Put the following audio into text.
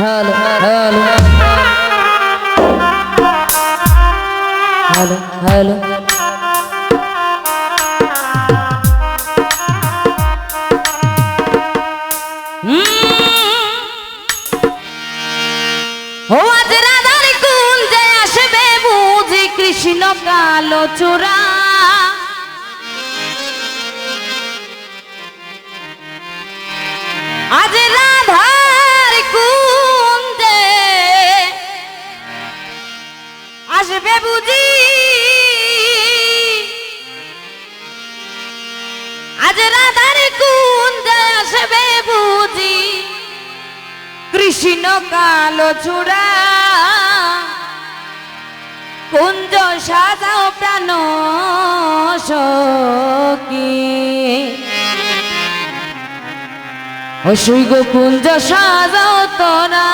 Hello hello. Hello hello. ও আজ রাধার কুঞ্জে আসবে বুঝি কৃষ্ণ কালো চূড়া। আজ রাধার কুঞ্জ আসবে বুঝি। কৃষ্ণ কালো চূড়া। কুঞ্জ সাজাও প্রাণ সকি অসুই গো কুঞ্জ সাজাও তোরা।